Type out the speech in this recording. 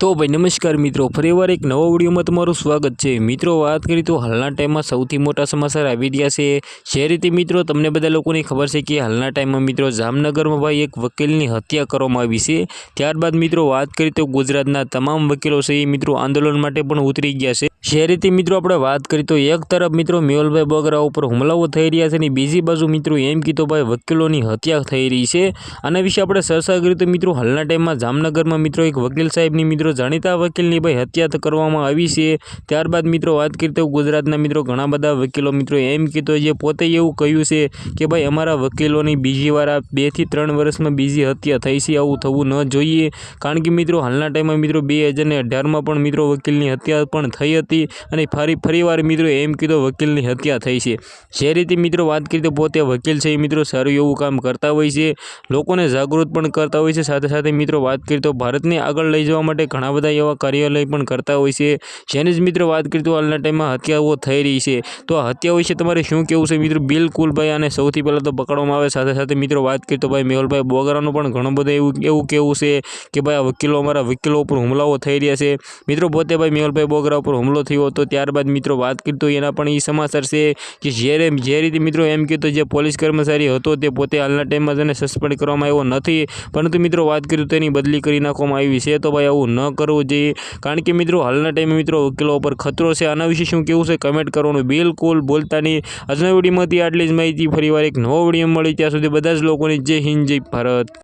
તો ભાઈ નમસ્કાર મિત્રો ફરીવાર એક નવા વિડીયોમાં તમારું સ્વાગત છે. મિત્રો, વાત કરી તો હાલના ટાઈમમાં સૌથી મોટા સમાચાર આવી રહ્યા છે. જે રીતે મિત્રો, તમને બધા લોકોને ખબર છે કે હાલના ટાઈમમાં મિત્રો, જામનગરમાં ભાઈ એક વકીલની હત્યા કરવામાં આવી છે. ત્યારબાદ મિત્રો, વાત કરી તો ગુજરાતના તમામ વકીલો છે એ મિત્રો આંદોલન માટે પણ ઉતરી ગયા છે. જે રીતે મિત્રો આપણે વાત કરી, તો એક તરફ મિત્રો મેહુલભાઈ બગરા ઉપર હુમલાઓ થઈ રહ્યા છે અને બીજી બાજુ મિત્રો એમ કીધું, ભાઈ, વકીલોની હત્યા થઈ રહી છે. આના વિશે આપણે ચર્ચા કરી તો મિત્રો હાલના ટાઈમમાં જામનગરમાં મિત્રો એક વકીલ સાહેબની મિત્રો જાણીતા વકીલની, ભાઈ, હત્યા કરવામાં આવી છે. ત્યારબાદ મિત્રો વાત કરીએ તો ગુજરાતના મિત્રો ઘણા બધા વકીલો મિત્રો એમ કીધો, જે પોતે એવું કહ્યું છે કે, ભાઈ, અમારા વકીલોની બીજી વાર આ બેથી ત્રણ વર્ષમાં બીજી હત્યા થઈ છે, આવું થવું ન જોઈએ. કારણ કે મિત્રો હાલના ટાઈમમાં મિત્રો બે હજારને અઢારમાં પણ મિત્રો વકીલની હત્યા પણ થઈ હતી. અને ફરી, ફરીવાર મિત્રો એમ કીધું વકીલની હત્યા થઈ છે. જે રીતે મિત્રો વાત કરી તો પોતે વકીલ છે. એ મિત્રો સારું એવું કામ કરતા હોય છે. લોકોને જાગૃત પણ કરતા હોય છે. સાથે સાથે મિત્રો વાત કરી તો ભારતને આગળ લઈ જવા માટે ઘણા બધા એવા કાર્યાલય પણ કરતા હોય છે. જેને જ મિત્રો વાત કરી તો હાલના ટાઈમમાં હત્યાઓ થઈ રહી છે. તો આ હત્યા વિશે તમારે શું કહેવું છે મિત્રો? બિલકુલ ભાઈ, આને સૌથી પહેલાં તો પકડવામાં આવે. સાથે સાથે મિત્રો વાત કરી તો ભાઈ મેહુલભાઈ બોગરાનું પણ ઘણું બધું એવું એવું કહેવું છે કે ભાઈ આ વકીલો અમારા વકીલો ઉપર હુમલાઓ થઈ રહ્યા છે. મિત્રો પોતે ભાઈ મેહુલભાઈ બોગરા ઉપર હુમલો થયો હતો. ત્યારબાદ મિત્રો વાત કરતો એના પણ એ સમાચાર છે કે જ્યારે જે રીતે મિત્રો એમ કીધું જે પોલીસ કર્મચારી હતો તે પોતે હાલના ટાઈમમાં તેને સસ્પેન્ડ કરવામાં આવ્યો નથી. પરંતુ મિત્રો વાત કરું તેની બદલી કરી નાખવામાં આવી છે. તો ભાઈ આવું ન કરવું જોઈએ. કારણ કે મિત્રો હાલના ટાઈમે મિત્રો વકીલો પર ખતરો છે. આના વિશે શું કેવું છે કમેન્ટ કરવાનું બિલકુલ બોલતા નહીં. આજના વિડીયોમાંથી આટલી જ માહિતી. ફરીવાર એક નવો વીડિયો મળી ત્યાં સુધી બધા જ લોકોની જય હિન્દ, જય ભારત.